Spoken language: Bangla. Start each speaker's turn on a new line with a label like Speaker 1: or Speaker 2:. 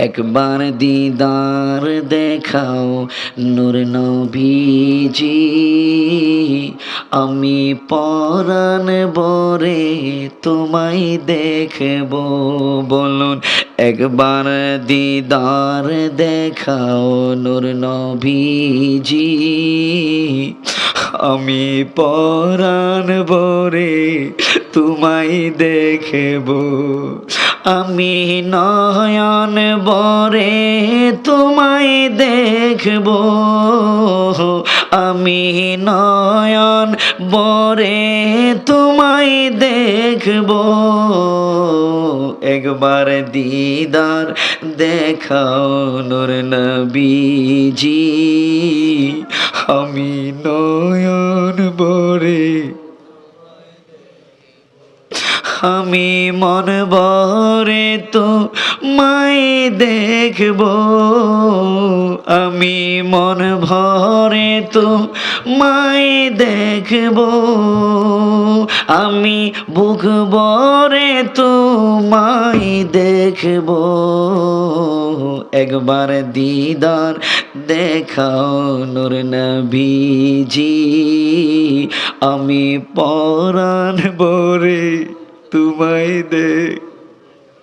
Speaker 1: একবার দিদার দেখাও নূর নবীজি। আমি পরাণ বরে তোমায় দেখব, বলুন, একবার দিদার দেখাও নূর নবীজি। আমি পরাণ বরে তোমায় দেখব, আমি নয়ন বরে তোমায় দেখব। আমি নয়ন বরে তোমায় দেখব। একবার দিদার দেখাও নোর নবীজি। আমি নয়ন বরে আমি মন ভরে তো মাই দেখব। আমি মন ভরে তো মাই দেখব। আমি বুক ভরে তো মাই দেখব। একবার দিদার দেখাও নূর নবীজি। আমি পরাণ বরে তোমায় দেখ